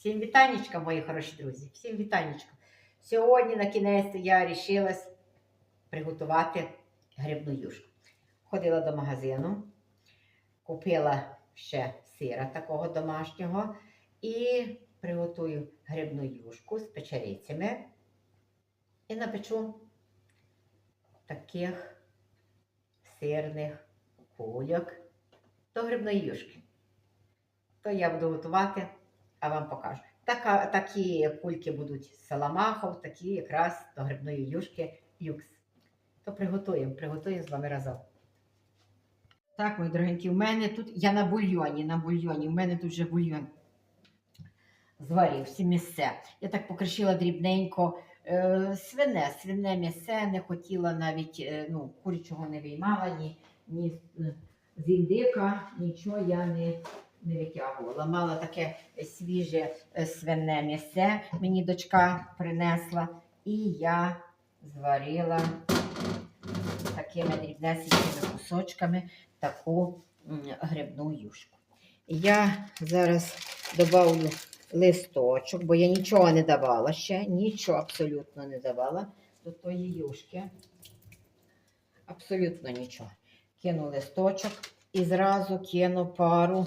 Всім вітанечка, мої хороші друзі. Всім вітанечка. Сьогодні на кінець я вирішилась приготувати грибну юшку. Ходила до магазину, купила ще сира такого домашнього і приготую грибну юшку з печерицями і напечу таких сирних кульок до грибної юшки. То я буду готувати, а вам покажу. Така, такі кульки будуть з саламахов, такі якраз до грибної юшки люкс. То приготуємо, приготуємо з вами разом. Так, мої дорогенькі, в мене тут, я на бульйоні, на бульйоні, в мене тут вже бульйон зварив, всі місце. Я так покришила дрібненько е, свине, свине м'ясе, не хотіла навіть, е, ну, курячого не виймала, ні, ні з індика, нічого я не, не витягувала. Мала таке свіже е, свине м'ясе, мені дочка принесла, і я зварила такими дрібнесенькими кусочками таку грибну юшку. Я зараз добавлю листочок, бо я нічого не давала ще, нічого абсолютно не давала до тої юшки. Абсолютно нічого. Кину листочок і зразу кину пару,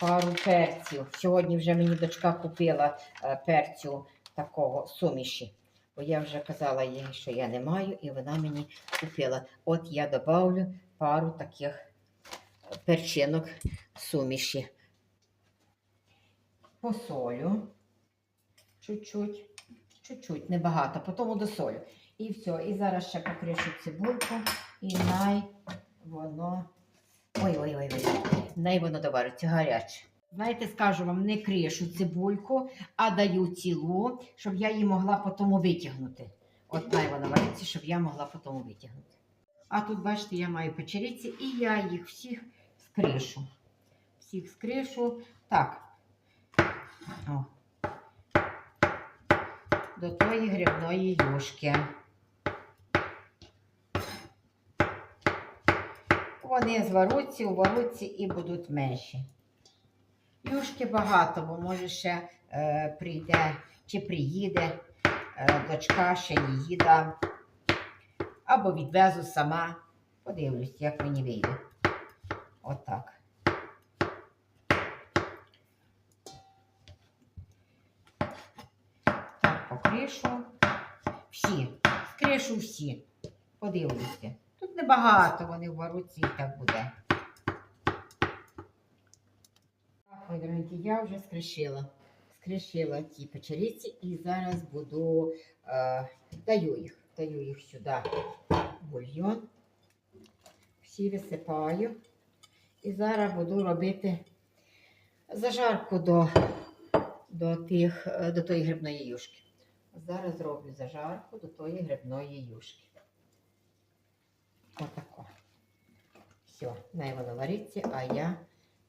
пару перців. Сьогодні вже мені дочка купила е, перцю такого суміші. Бо я вже казала їй, що я не маю, і вона мені купила. От я добавлю пару таких е, перчинок суміші. Посолю чуть-чуть, чуть-чуть, небагато, потім досолю. І все. І зараз ще покришу цибульку, і най воно. Ой-ой-ой, най воно довариться гаряче. Знаєте, скажу вам, не кришу цибульку, а даю цілу, щоб я її могла потім витягнути. От най вона вариться, щоб я могла потім витягнути. А тут, бачите, я маю печериці, і я їх всіх скришу. Всіх скришу. Так. О. До тої грибної юшки. Вони зваруться, уваруться і будуть менші. Юшки багато, бо може ще е, прийде чи приїде е, дочка, ще її дам. Або відвезу сама. Подивлюсь, як мені вийде. Отак. Так, покришу. Всі. Скришу всі. Подивлюся. Небагато вони вберуться і так буде. Так, мої дорогенькі, я вже скришила. Скришила ті печериці і зараз буду е, даю їх. Даю їх сюди в бульйон. Всі висипаю. І зараз буду робити зажарку до, до, тих, е, до тої грибної юшки. Зараз зроблю зажарку до тої грибної юшки. Отако. Все, най воно вариться, а я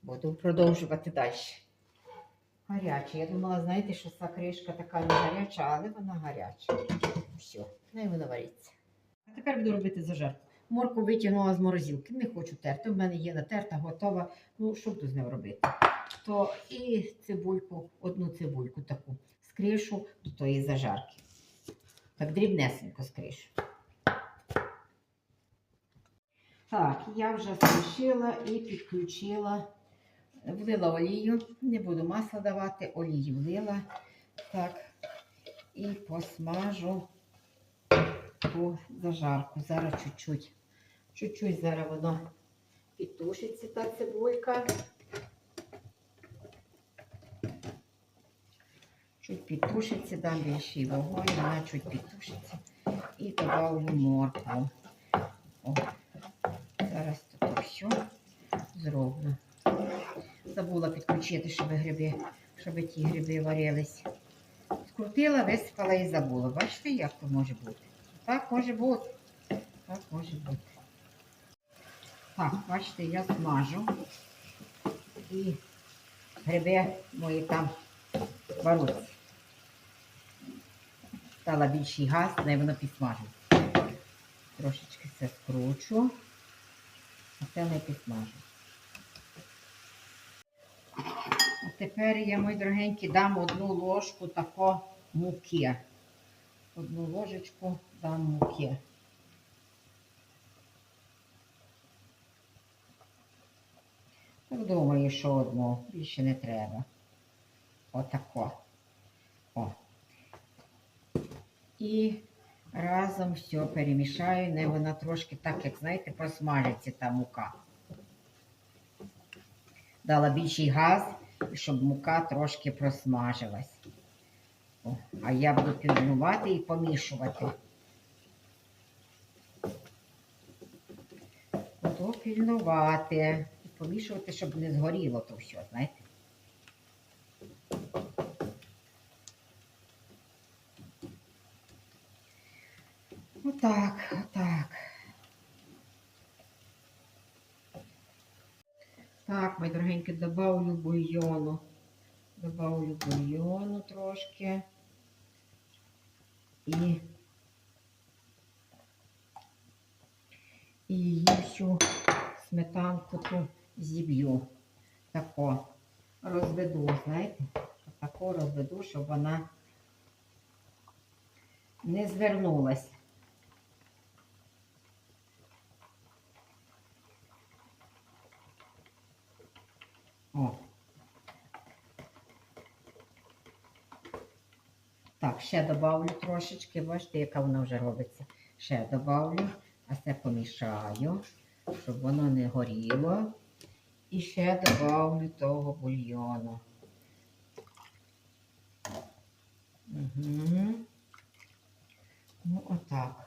буду продовжувати далі. Гаряча. Я думала, знаєте, що ця кришка така не гаряча, але вона гаряча. Все, най воно вариться. А тепер буду робити зажарку. Морку витягнула з морозилки. Не хочу терти. У мене є натерта, готова. Ну, що буду з ним робити? То і цибульку, одну цибульку таку скришу до тої зажарки. Так дрібнесенько скришу. Так, я вже скришила і підключила, влила олію. Не буду масла давати, олію влила. Так, і посмажу ту зажарку. Зараз чуть-чуть. Чуть-чуть зараз воно підтушиться та цибулька. Чуть підтушиться, дам більший вогонь, вона чуть підтушиться. І добавлю моркву. О, зроблю. Забула підключити, щоб гриби, щоб ті гриби варились. Скрутила, висипала і забула. Бачите, як то може бути? Так може бути. Так може бути. Так, бачите, я смажу. І гриби мої там варуться. Стала більший газ, не воно підсмажить. Трошечки це скручу, а це не підсмажу. Тепер я, мої дорогенькі, дам одну ложку тако муки. Одну ложечку дам муки. Так думаю, що одну, більше не треба. Отако. О. І разом все перемішаю, не вона трошки так, як знаєте, просмажиться та мука. Дала більший газ, щоб мука трошки просмажилась. О, а я буду пільнувати і помішувати. Буду пільнувати і помішувати, щоб не згоріло то все, знаєте. Отак, отак. Так, мої дорогенькі, добавлю бульйону. Добавлю бульйону трошки. І, і її всю сметанку ту зіб'ю. Тако розведу, знаєте? Тако розведу, щоб вона не звернулась. О. Так, ще добавлю трошечки, бачите, яка вона вже робиться. Ще добавлю, а це помішаю, щоб воно не горіло. І ще добавлю того бульйону. Угу. Ну, отак.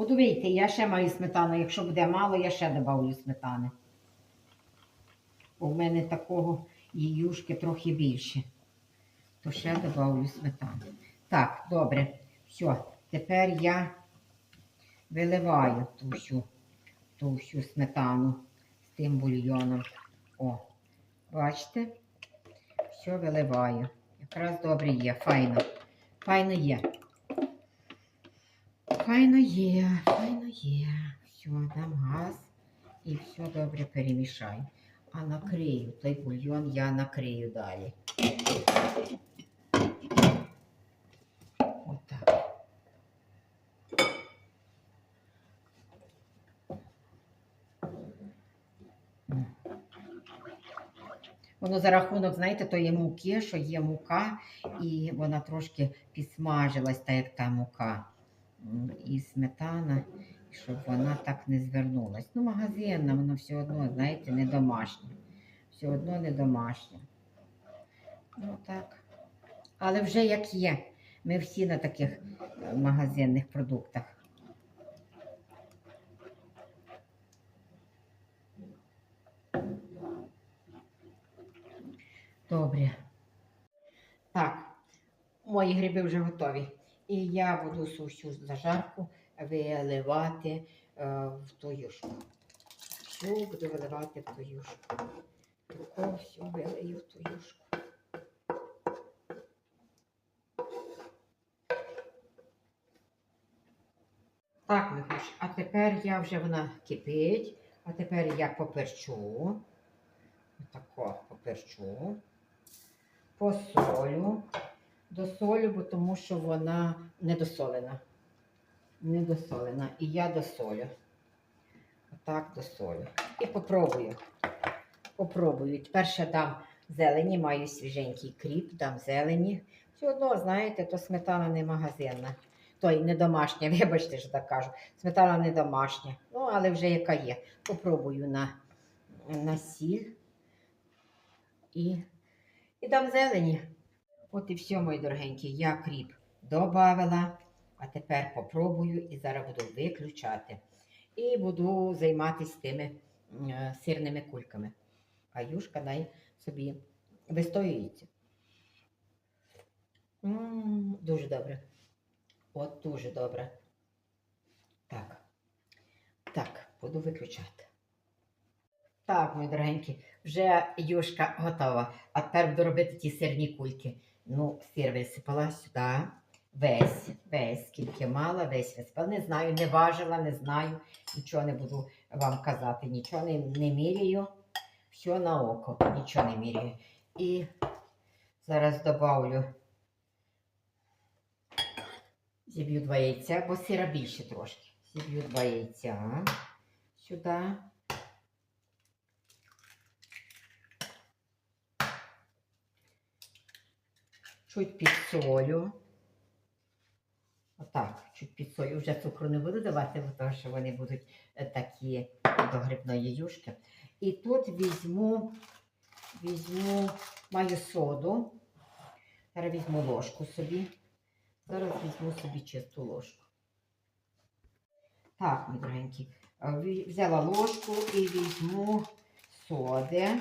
Буду вийти, я ще маю сметану. Якщо буде мало, я ще добавлю сметани. Бо в мене такого їюшки трохи більше. То ще добавлю сметану. Так, добре. Все. Тепер я виливаю ту всю, ту всю сметану з тим бульйоном. О, бачите? Все виливаю. Якраз добре є. Файно. Файно є. Файно є, файно є. Все, дам газ і все добре перемішаю. А накрию той бульйон я накрию далі. Отак. Воно за рахунок, знаєте, тої муки, що є мука, і вона трошки підсмажилась, так як та мука. І сметана, щоб вона так не звернулась. Ну, магазинна, воно все одно, знаєте, не домашнє. Все одно не домашнє. Ну так. Але вже як є. Ми всі на таких е, магазинних продуктах. Добре. Так, мої гриби вже готові. І я буду цю всю зажарку виливати е, в ту юшку. Всю буду виливати в ту юшку. Таку всю вилию в ту юшку. Так, Михуш, а тепер я вже вона кипить, а тепер я поперчу. Отако поперчу. Посолю. Досолю, бо тому що вона недосолена. Недосолена. І я досолю. Отак досолю. І попробую. Попробую. Тепер ще дам зелені, маю свіженький кріп, дам зелені. Все одно, знаєте, то сметана не магазинна. Той не домашня, вибачте, що так кажу. Сметана не домашня. Ну, але вже яка є. Попробую на, на сіль. І, і дам зелені. От і все, мої дорогенькі, я кріп додавила, а тепер попробую і зараз буду виключати. І буду займатися тими е, сирними кульками. А юшка дай собі вистоюється. Дуже добре. От дуже добре. Так. Так, буду виключати. Так, мої дорогенькі, вже юшка готова. А тепер буду робити ті сирні кульки. Ну, сир висипала сюди. весь, весь, скільки мала, весь висипала. Не знаю, не важила, не знаю, нічого не буду вам казати, нічого не, не міряю, все на око, нічого не міряю. І зараз добавлю, зіб'ю два яйця, бо сира більше трошки. Зіб'ю два яйця сюди. Чуть підсолю. Отак, чуть підсолю. Вже цукру не буду давати, тому що вони будуть е, такі до грибної юшки. І тут візьму, візьму, маю соду. Зараз візьму ложку собі. Зараз візьму собі чисту ложку. Так, мій дорогенький. е, Взяла ложку і візьму соди.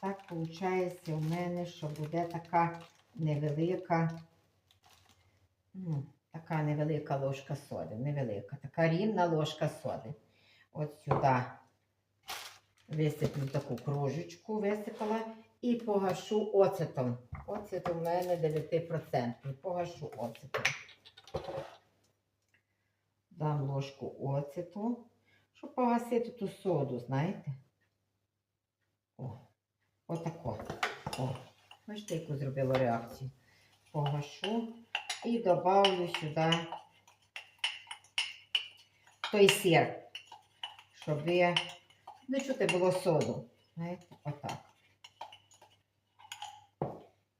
Так виходить у мене, що буде така невелика, ну, така невелика ложка соди. Невелика, така рівна ложка соди. От сюди висиплю таку кружечку, висипала і погашу оцетом. Оцет у мене 9%. Погашу оцетом. Дам ложку оцету, щоб погасити ту соду, знаєте? О. Отако. О, бачите, яку зробила реакцію. Погашу і добавлю сюди той сир, щоб не чути було соду. Знаєте, отак.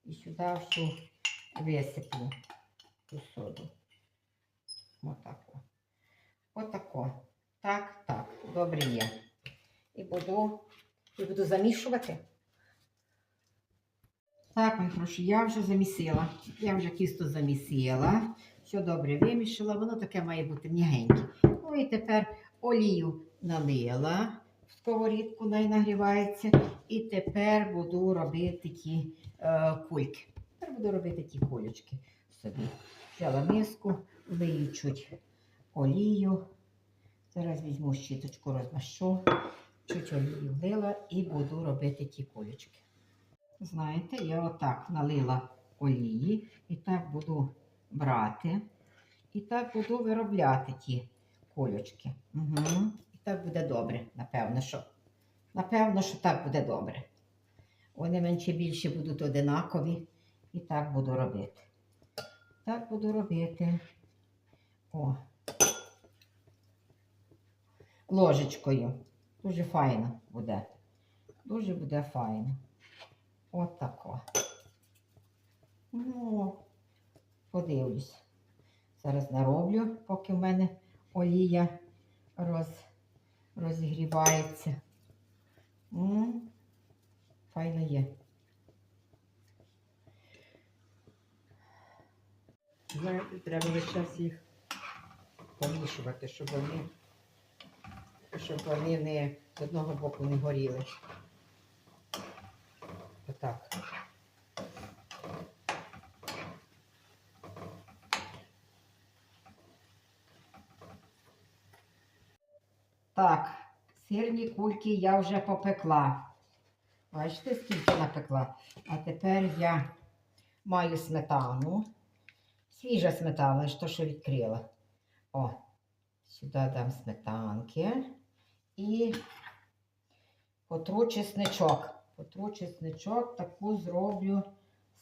І сюди всю висиплю ту соду. Отако. Отако. Так, так, добре є. І буду, і буду замішувати. Так, мої хороші, я вже замісила. Я вже тісто замісила. Все добре вимішала, воно таке має бути м'ягеньке. Ну і тепер олію налила в сковорідку, нагрівається. І тепер буду робити ті е, кульки. Тепер буду робити ті кулечки собі. Взяла миску, влию чуть олію. Зараз візьму щіточку, розмашу, чуть олію влила і буду робити ті кулечки. Знаєте, я отак налила олії і так буду брати. І так буду виробляти ті кульочки. Угу. І так буде добре, напевно, що. Напевно, що так буде добре. Вони менше більше будуть одинакові. І так буду робити. Так буду робити. О. Ложечкою. Дуже файно буде. Дуже буде файно. От тако. Ну, подивлюсь. Зараз нароблю, поки в мене олія роз, розігрівається. М, Файно є. Знаєте, треба весь їх помішувати, щоб вони, щоб вони не з одного боку не горіли. Отак. Так, сирні кульки я вже попекла. Бачите, скільки напекла. А тепер я маю сметану. Свіжа сметана, що що відкрила. О, сюди дам сметанки. І потру чесничок. Потру чесничок, таку зроблю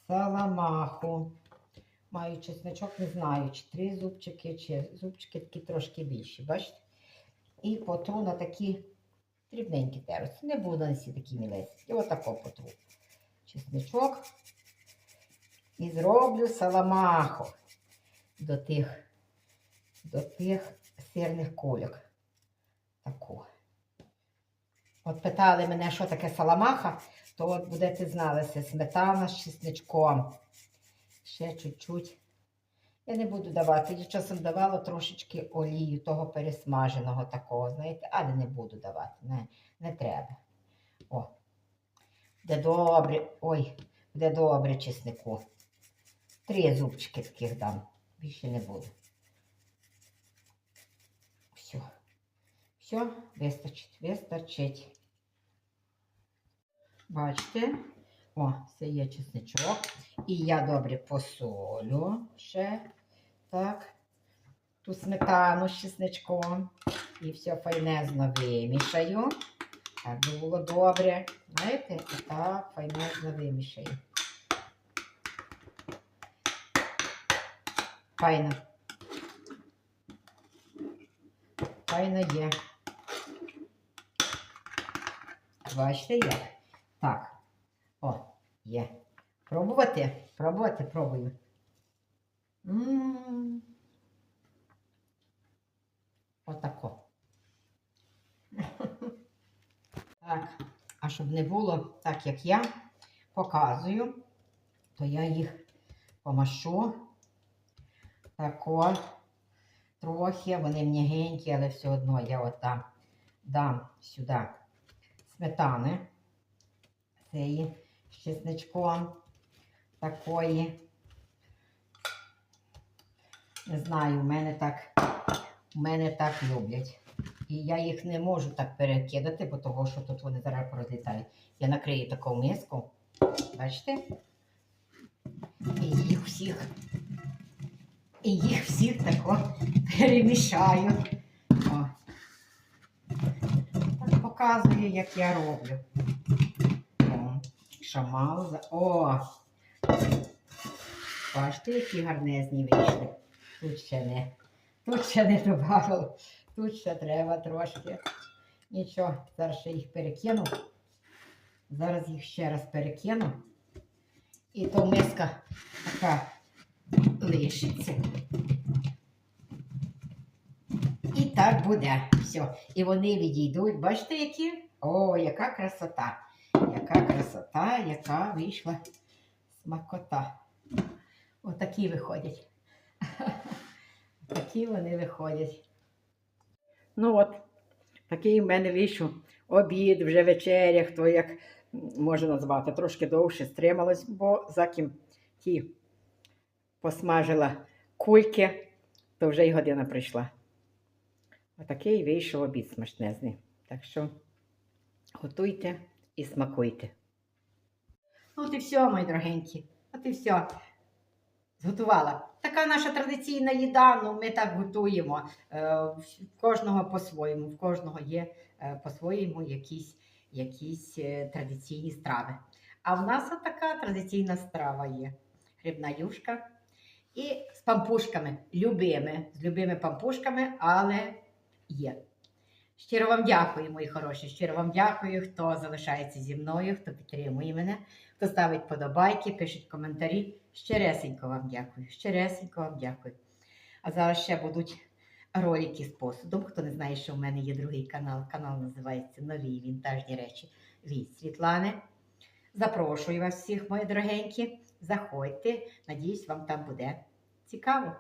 саламаху. Маю чесничок, не знаю, чи три зубчики, чи зубчики такі трошки більші, бачите? І потру на такі дрібненькі терці. Не буду на всі такі мілесенькі. Отако потру. Чесничок. І зроблю саламаху до тих, до тих сирних кульок. Таку. От питали мене, що таке саламаха, то от будете знали, це сметана з чесничком. Ще чуть-чуть. Я не буду давати. Я часом давала трошечки олію того пересмаженого такого, знаєте, але не буду давати. Не, не треба. О. Де добре. Ой, де добре чеснику. Три зубчики таких дам. Більше не буду. Все. Все, вистачить, вистачить. Бачите, О, це є чесничок. І я добре посолю ще. Так. Ту сметану з чесничком. І все файнезно вимішаю. Так би було добре. Знаєте, і так файнезно вимішаю. Файно. Файно є. Бачите як? Так. О, є. Пробувати? Пробувати, пробую. Отако. Так, а щоб не було так, як я показую, то я їх помашу. Тако. Трохи, вони м'ягенькі, але все одно я от дам, дам сюди сметани. Цієї з чесничком такої. Не знаю, у мене так, у мене так люблять. І я їх не можу так перекидати, бо того, що тут вони зараз порозлітають. Я накрию таку миску. Бачите? І їх всіх. І їх всіх тако перемішаю. О. Так показую, як я роблю. Шамал. О! Бачите, які гарнезні вийшли. Тут ще не. Тут ще не добавив. Тут ще треба трошки. Нічого, зараз ще їх перекину. Зараз їх ще раз перекину. І то миска така лишиться. І так буде. Все. І вони відійдуть. Бачите, які? О, яка красота! Яка красота, яка вийшла смакота. Отакі виходять. Такі вони виходять. Ну от, такий в мене вийшов обід, вже вечеря, хто як може назвати. Трошки довше стрималось, бо за ким ті посмажила кульки, то вже й година прийшла. Отакий вийшов обід смачнезний. Так що готуйте і смакуйте. І все, мої дорогенькі. От і все. Зготувала. Така наша традиційна їда, ну ми так готуємо. Е, в кожного по-своєму, в кожного є е, по-своєму якісь, якісь е, традиційні страви. А в нас така традиційна страва є. Грибна юшка і з пампушками, любими, з любими пампушками, але є. Щиро вам дякую, мої хороші. Щиро вам дякую, хто залишається зі мною, хто підтримує мене, хто ставить подобайки, пишуть коментарі. Щиресенько вам дякую. Щиресенько вам дякую. А зараз ще будуть ролики з посудом. Хто не знає, що в мене є другий канал. Канал називається Нові вінтажні речі від Світлани. Запрошую вас всіх, мої дорогенькі. Заходьте. Надіюсь, вам там буде цікаво.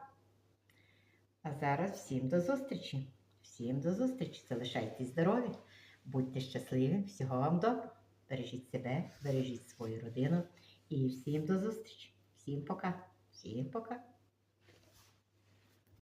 А зараз всім до зустрічі. Всім до зустрічі. Залишайтесь здорові, будьте щасливі, всього вам доброго. Бережіть себе, бережіть свою родину і всім до зустрічі. Всім пока. Всім пока.